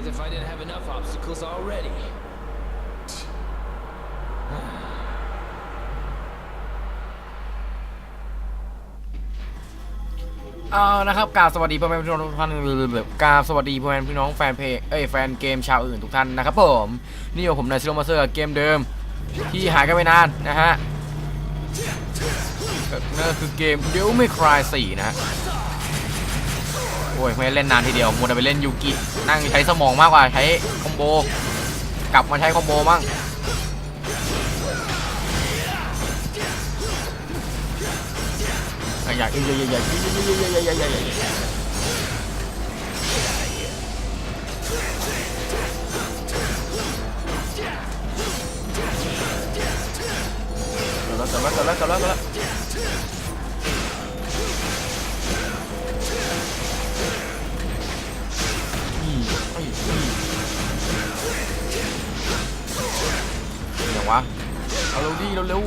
As if I didn't have enough obstacles already. เอานะครับกาบสวัสดีพ่อแม่พี่น้องทุกท่านเลยกาบสวัสดีพ่อแม่พี่น้องแฟนเพจเอ้ยแฟนเกมชาวอื่นทุกท่านนะครับผมนี่องผมในายซิโรมาเซอร์เกมเดิม ที่หายกันไปนานนะฮะนั่นคือเกมเดวไม่คลายสี่นะ โอ้ยไม่เล่นนานทีเดียวมูนไปเล่นยูกินั่งใช้สมองมากกว่าใช้คอมโบกลับมาใช้คอมโบมั่งอยากอยากอยากอยากอยากอยากอยากอยากอยากอยากอยากอยากอยากอยากอยากอยากยากยากยากยากยากยากยากยากยากยากยาก อย่างวะ เอาเร็วดิเร็ว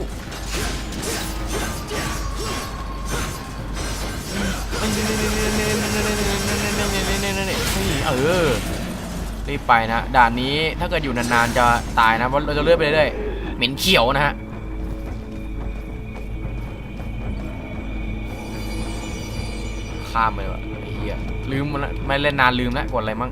เออ รีบไปนะ ด่านนี้ถ้าเกิดอยู่นานๆจะตายนะ เพราะเราจะเลื่อนไปเรื่อยๆ เหม็นเขียวนะฮะข้ามไปวะเฮียลืมมันละไม่เล่นนานลืมละกดอะไรมั่ง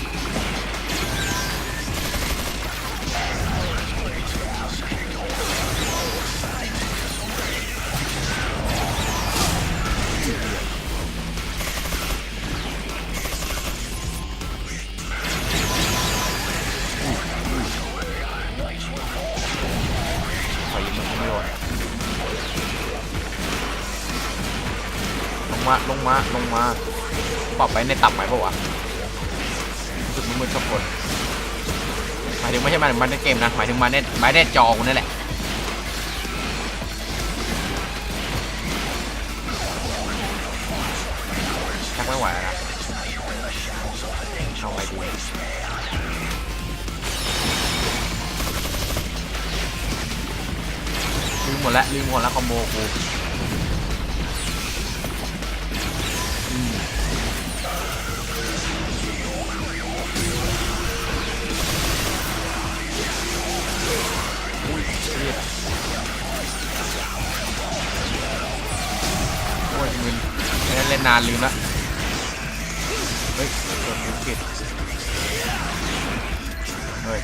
มาลงมาลงมาปอบไปในตับไหมปะวะรู้สึกมึนๆกับคนหมายถึงไม่ใช่หมายถึงมันในเกมนะหมายถึงมาในหมายในจอกูนั่นแหละ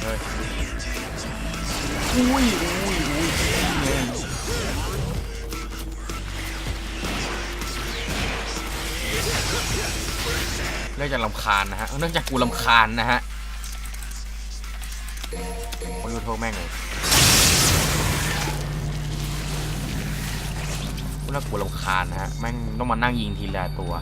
ฮ้ยเฮ้ยอุ้ยอุ้ยอุ้ยเนื่องจากลำคาญนะฮะเนื่องจากกูลำคาญนะฮะคนดูโทษแม่งเลยกูน่ากลัวลำคาญนะฮะแม่งต้องมานั่งยิงทีละตัว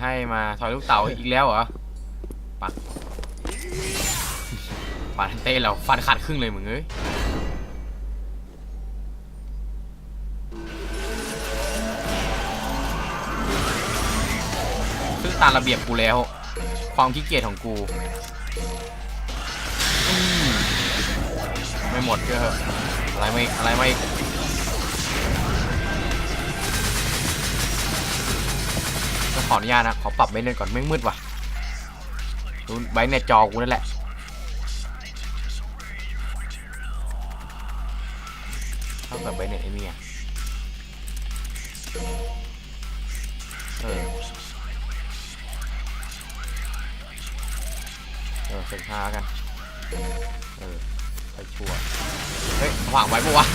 ให้มาถอยลูกเต๋าอีกแล้วเหรอปักปาทันเต้เราฟันขาดครึ่งเลยมึงเอ้ยซึ่งตามระเบียบกูแล้ว ความขี้เกียจของกู ไม่หมดก็เหอะอะไรไม่อะไรไม่ ขออนุญาตนะ ขอปรับไว้เน็ตก่อนไม่มืดว่ะดูไว้ในจอกูนั่นแหละ เท่ากับไว้เน็ตไอ้เนี่ยเออเออเซ็นห้ากัน เออ ไปชัวเฮ้ยขวางไว้ปะวะ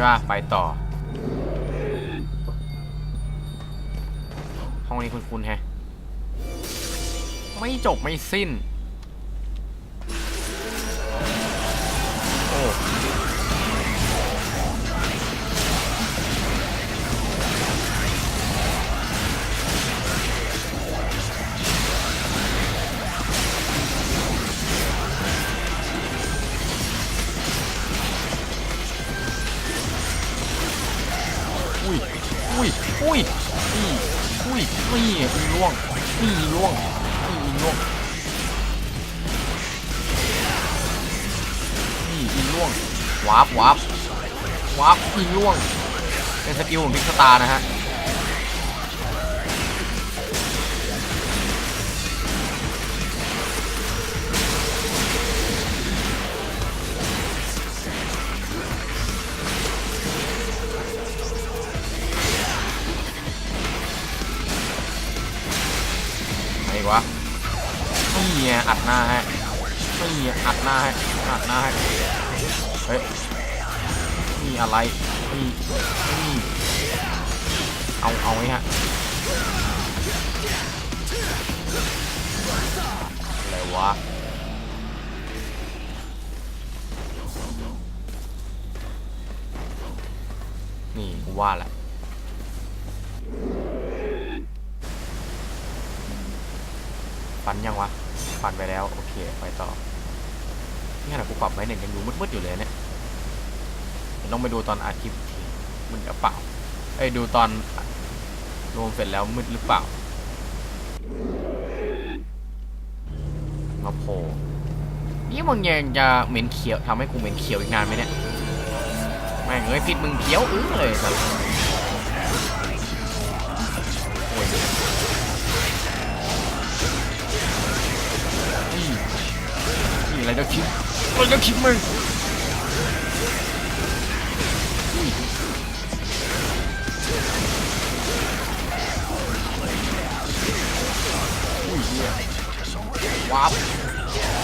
ช่ป่ะไปต่อ ห้องนี้คุณคุณแฮะ ไม่จบไม่สิ้น โอ้ ยิงล่วง เป็นสกิลของพิกสตาร์นะฮะไหนวะนี่อัดหน้าให้นี่อัดหน้าให้อัดหน้าให้เฮ้ย อะไรนี่นี่เอาเอาไว้ฮะอะไรวะนี่กูว่าแหละฟันยังวะฟันไปแล้ว โอเค ไปต่อ นี่ขนาดกูปรับไว้เน็ตยังดูมืดๆอยู่เลยเนี่ย ต้องไปดูตอนอาทิตย์ทีมืดหรือเปล่าเอ้ดูตอนรวมเสร็จแล้วมืดหรือเปล่า มาโผล่นี่มึงยังจะเหม็นเขียวทำให้กูเหม็นเขียวอีกนานไหมเนี่ยแม่งเอ้ยพิษมึงเขียวอื้อเลยสัสโอ้ยนี่อะไรเจ้าคิดอะไรเจ้าคิดมึง ว้าว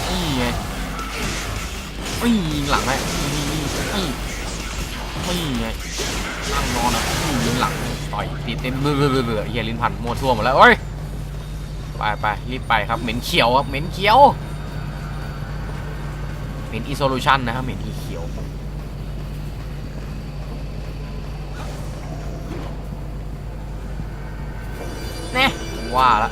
นี่ไงนี่ยิงหลังไงนี่นี่นี่นี่ไงนั่งนอนอะนี่ยิงหลังต่อยตีเต็มเบื่อเบื่อเบื่อเฮียลินพันมัวทั่วหมดแล้วเอ้ยไปไปรีบไปครับเหม็นเขียวครับเหม็นเขียวเหม็นอีโซลูชันนะครับเหม็นอีเขียวแน่ว่าละ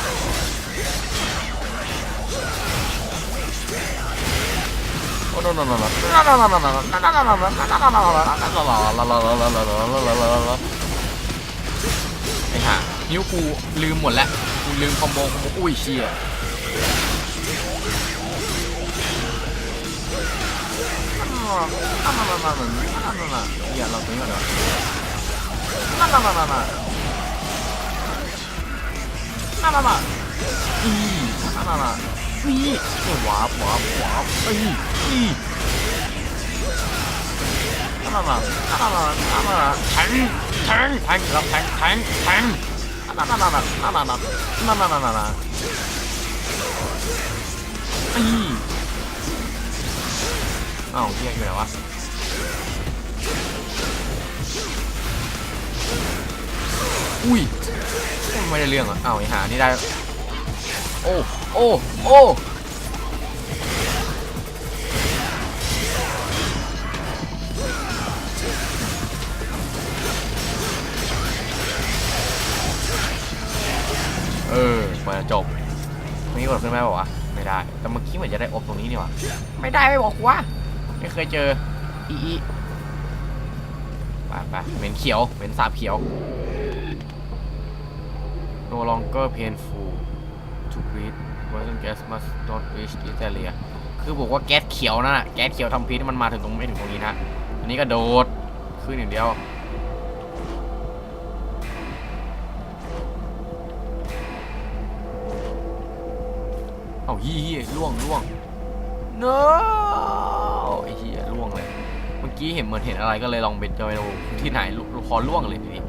ไอ้ห่านิ้วกูลืมหมดแล้วกูลืมคอมโบคอมโบอุ้ยเชี่ยอย่าเราตัวนี้ก่อนเดี๋ยวอืม ทงแทงแทงแล้วแทงแทงแทงนั่นนั่นนั่นนั่นนั่นนั่นนั่นนั่นนั่นนั่นอีอ้าวเฮียอยู่ไหนวะอุ้ยไม่ได้เรื่องอะอ้าวไอ้หานี่ได้ โอ้โอ้โอ้เออมาจบมีกดขึ้นไหมบอกว่าวะไม่ได้ แต่เมื่อกี้เหมือนจะได้อบตรงนี้นี่หว่าไม่ได้ไม่บอกว่าไม่เคยเจออีอีไปไปเหม็นเขียวเหม็นสาบเขียว no longer painful to breathe poison gas must not reach this area คือบอกว่าแก๊สเขียวนั่นน่ะแก๊สเขียวทำพิษมันมาถึงตรงไม่ถึงตรงนี้นะอันนี้ก็โดดขึ้นอย่างเดียวเอาเฮียล่วงล่วง no ไอ้เฮียล่วงเลย เมื่อกี้เห็นเหมือนเห็นอะไรก็เลยลองเบ็ดจอยดูที่ไหนลูกคอล่วงเลยทีนี้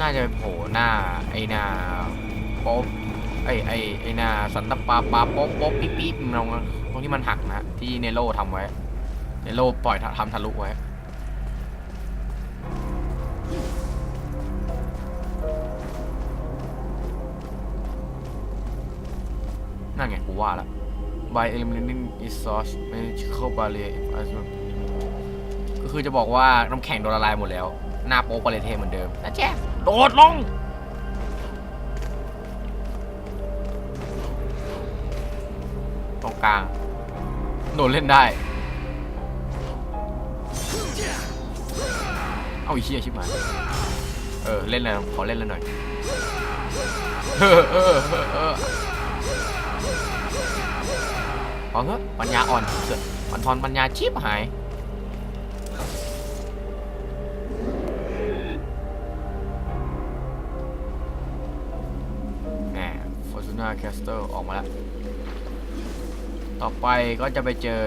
น่าจะโผล่หน้าไอ้หน้าโป๊บไอ้ไอ้ไอ้หน้าสันตปาปาโป๊บโป๊บปิ๊บปิ๊บตรงนั้นตรงที่มันหักนะที่เนโร่ทำไว้เนโร่ปล่อยทำทะลุไว้นั่นไงกูว่าละ by eliminating its source magical barrier ก็คือจะบอกว่าน้ำแข็งโดนละลายหมดแล้ว หน้าโป๊กปาเลเทเหมือนเดิมนะแจ๊ โดดลง ตรงกลาง โดดเล่นได้ เอาอีเชี่ยชิบหายเออ เล่นเลยขอเล่นเลยหน่อยเออเออเออเออเอาเถอะปัญญาอ่อนเสือมันทอนปัญญาชิบหาย แคสเตอร์ออกมาแล้ว ต่อไปก็จะไปเจอ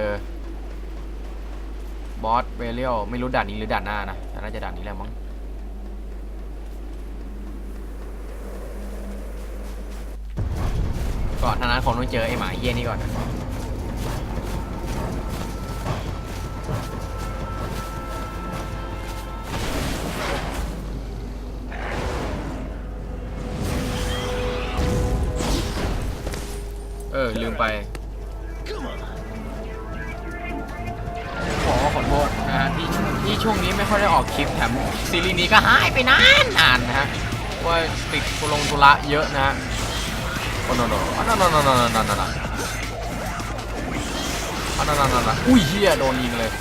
บอสเบเรียลไม่รู้ด่านนี้หรือด่านหน้านะน่าจะด่านนี้แหละมั้งก่อนทางนั้นคงต้องเจอไอ้หมาเยี่ยนี่ก่อน ออลืมไป ขอขอโทษนะฮะที่ที่ช่วงนี้ไม่ค่อยได้ออกคลิปแถมซีรีส์นี้ก็หายไปนานนานนะฮะว่าติดตุลงตุระเยอะนะฮะโอ้โนโนโอ้โนโนโนโนโนโนโนโนโนโนโนอุ้ยเฮียโดนยิงเลย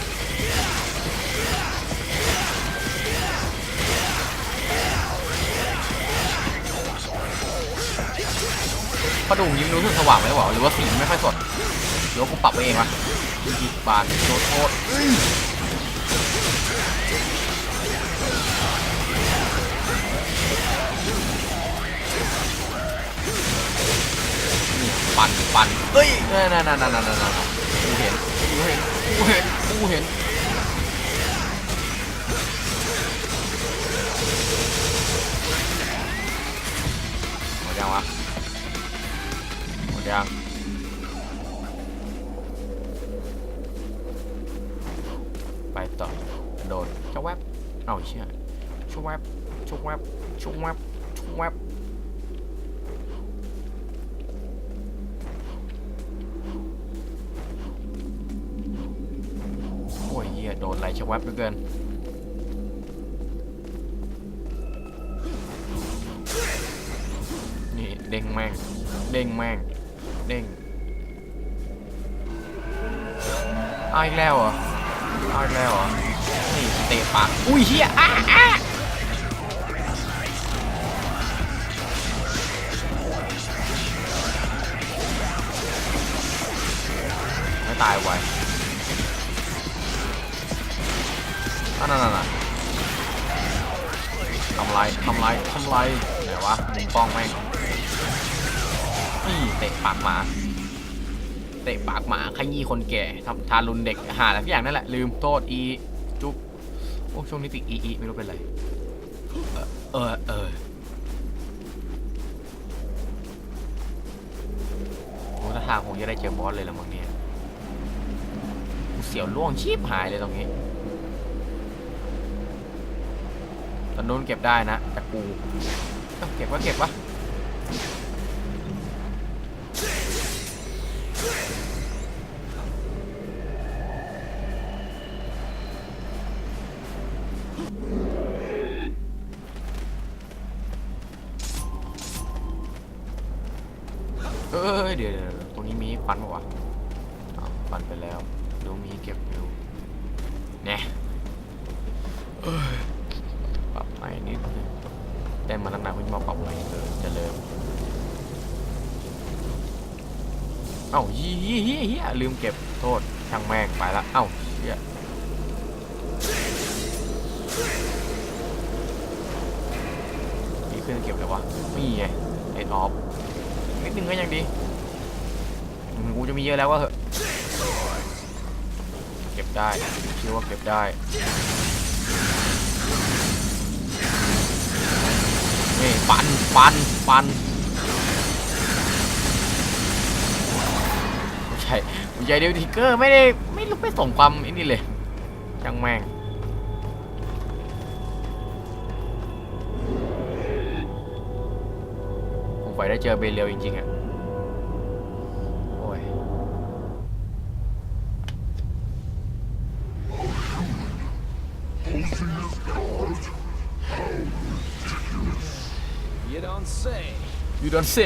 กระดูกยิงรู้สึกสว่างไหมวะหรือว่าสีไม่ค่อยสดหรือว่ากูปรับไปเองวะยิงบานโดนโทษปั่นปั่นเฮ้ยนั่นนั่นนั่นนั่นนั่นนั่นกูเห็นกูเห็นกูเห็นกูเห็น ยังไปต่อโดนจะแวบเอาเชื่อชุบแวบชุบแวบชุบแวบชุบแวบโอ้ยเหี้ยโดนไหลชะแวบเหลือเกินนี่เด้งแม่งเด้งแม่ง เด้งเอาอีกแล้วเหรอเอาอีกแล้วเหรอ นี่เตะปาก อุ้ยเฮียอ้าอ้าไม่ตายไวนั่นนั่นนั่นทำไรทำไรทำไรไหนวะมุมกล้องแม่ง นี่เตะปากหมา เตะปากหมาขยี้คนแก่ทำทารุณเด็กหาอะไรทุกอย่างนั่นแหละ ลืมโทษอีจุ๊บโอ้ช่วงนี้ติดอีอีไม่รู้เป็นไร เออเออเออโอ้ถ้าทางคงจะได้เจอบอสเลยละมั้งเนี่ยเสียวล่วงชีพหายเลยตรงนี้ตอนนู้นเก็บได้นะแต่กูเอ้าเก็บวะเก็บวะ เอ้ยเดี๋ยวเดี๋ยวตรงนี้มีฟันปะวะอ้าวฟันไปแล้วดูมีเก็บอยู่เนี่ยเอ้ยปรับใหม่นิดนึงได้มาตั้งนานเพิ่งมาปรับใหม่เออเจะเริ่มเอ้ายี่ยี่ยี่เฮียลืมเก็บโทษช่างแม่งไปละเอ้าเฮีย วะนี่ไงไอ้ท็อปนิดนึงก็ยังดีกูจะมีเยอะแล้วว่าเหอะเก็บได้เชื่อว่าเก็บได้นี่ปันปันปันใช่ไม่ใช่เดียวทิกเกอร์ไม่ได้ไม่รู้ไม่ส่งความอ้นี่เลยจังแม่ง ผมไปได้เจอเบลเลียวจริงๆอะ โอ้ย You don't say. ยูดอนเซ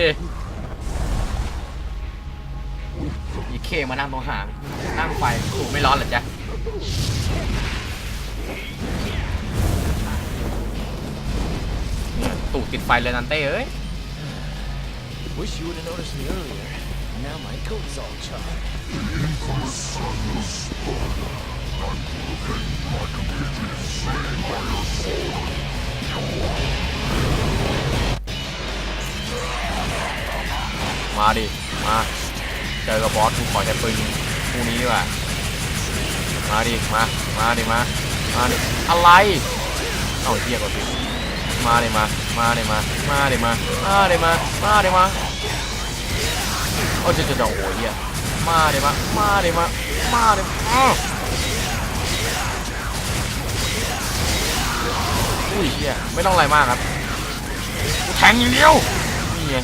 อีเคมานั่งตรงหางนั่งไฟถูกไม่ร้อนเหรอจ๊ะเนี่ยตูดติดไฟเลยนันเต้เอ้ย Wish you would have noticed me earlier. Now my coat's all charred. The มาดิ มา เจอกับบอสกูขอใช้ปืนคู่นี้ดีกว่ามาดิ มา มาดิ มา มาดิ อะไร เอ้าเฮียก่อนสิ มาเดิมา มาเดิมา มาเดิมา มาเดิมา มาเดิมา โอ้เจะจะจะโอ้ยเฮียมาดิมามาดิมา มาเดิอ้าวอุ้ยเฮียไม่ต้องอะไรมากครับแทงอย่างเดียวนี่ไง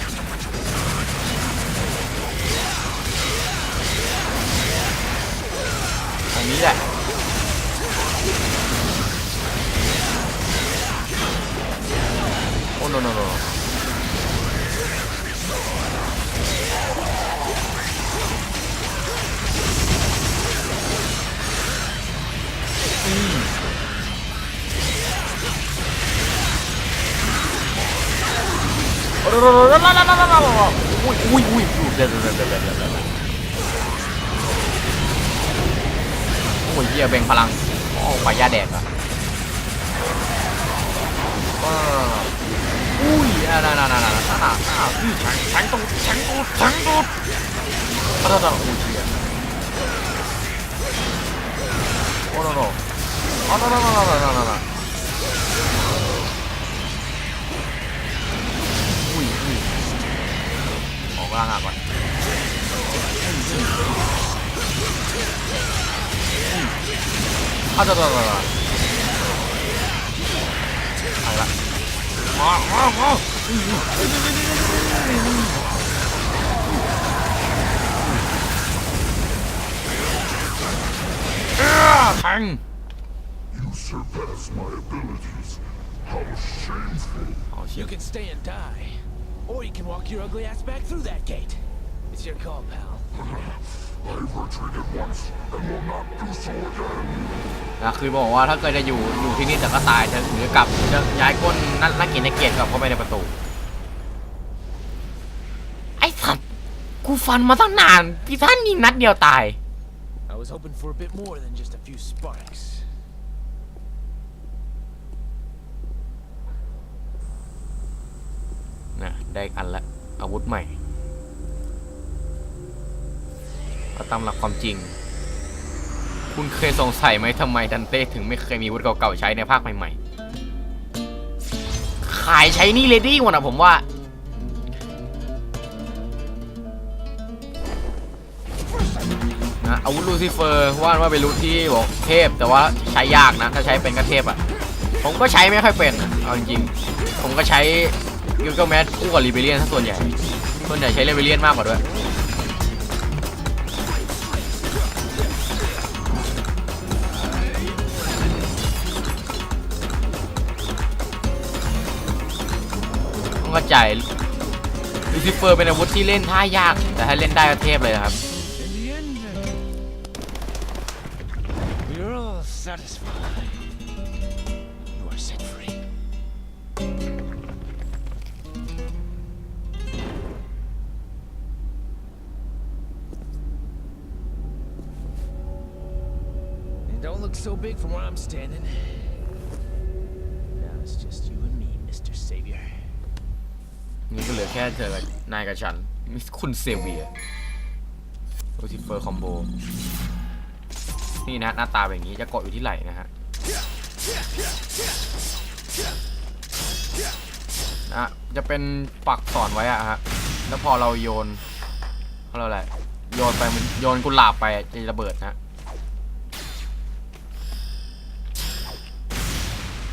ตรงนี้แหละ no no no no อืมโอ้โหอุ้ยอุ้ยอุ้ยเดี๋ยวเดี๋ยวเดี๋ยวเดี๋ยวเดี๋ยวเดี๋ยวโอ้ยเหี้ยเบ่งพลังโอ้ปลายาแดกอะว้า วอุ้ยอ่าน่าน่าน่าน่าน่าน่าน่าอื้อแทงแทงตูดแทงตูดแทงตูดอ้าวน่าโอ้ยเหี้ You surpass my abilities. How shameful. Oh, you can stay and die. Or you can walk your ugly ass back through that gate. It's your call, pal. I've retreated once and will not do so again. นะคือบอกว่าถ้าเกิดจะอยู่อยู่ที่นี่แต่ก็ตายจะหรือกลับจะย้ายก้นนักนักเกียรตินักเกียรติกลับเข้าไปในประตู ไอ้สัตว์กูฟันมาตั้งนานพี่ท่านยิงนัดเดียวตาย I was hoping for a bit more than just a few sparks. นะได้อันละอาวุธใหม่ เอาตามหลักความจริง คุณเคยสงสัยไหมทำไมดันเต้ถึงไม่เคยมีวุธเก่าๆใช้ในภาคใหม่ๆ ขายใช้นี่เลดี้หมดอะผมว่า นะอาวุธลูซิเฟอร์ว่าว่าเป็นอาวุธที่บอกเทพ แต่ว่าใช้ยากนะ ถ้าใช้เป็นก็เทพอะผมก็ใช้ไม่ค่อยเป็นเอาจริงๆผมก็ใช้ยูเกิลแมสคู่กับรีเบเลียนส่วนใหญ่ ส่วนใหญ่ใช้รีเบเลียนมากกว่าด้วยาใจลูซิเฟอร์เป็นอาวุธที่เล่นท่ายาก แต่ถ้าเล่นได้ก็เทพเลยครับ Don't look so big from where Now it's just you and me, Mr. Savior. นี่ก็เหลือแค่เธอกับนายกับฉัน คุณเซเวียลูซิเฟอร์คอมโบ นี่นะหน้าตาแบบนี้จะเกาะอยู่ที่ไหล่นะฮะนะจะเป็นปักสอนไว้อะฮะ แล้วพอเราโยนเขาเรียกอะไรโยนไปมันโยนกุหลาบไปจะระเบิดนะฮะ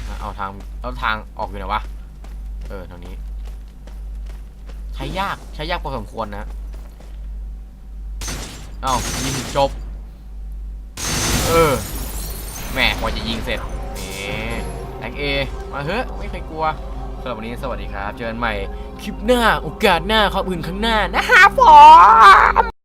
อะเอาทางแล้วทางออกอยู่ไหนวะ เออทางนี้ ใช้ยากใช้ยากพอสมควรนะเอ้ายิงจบ เออแหมกว่าจะยิงเสร็จนี่แองเอมาเฮ้ยไม่เคยกลัวสำหรับวันนี้สวัสดีครับ เจอกันใหม่ คลิปหน้าโอกาสหน้าข้ออื่นข้างหน้านะฮะผม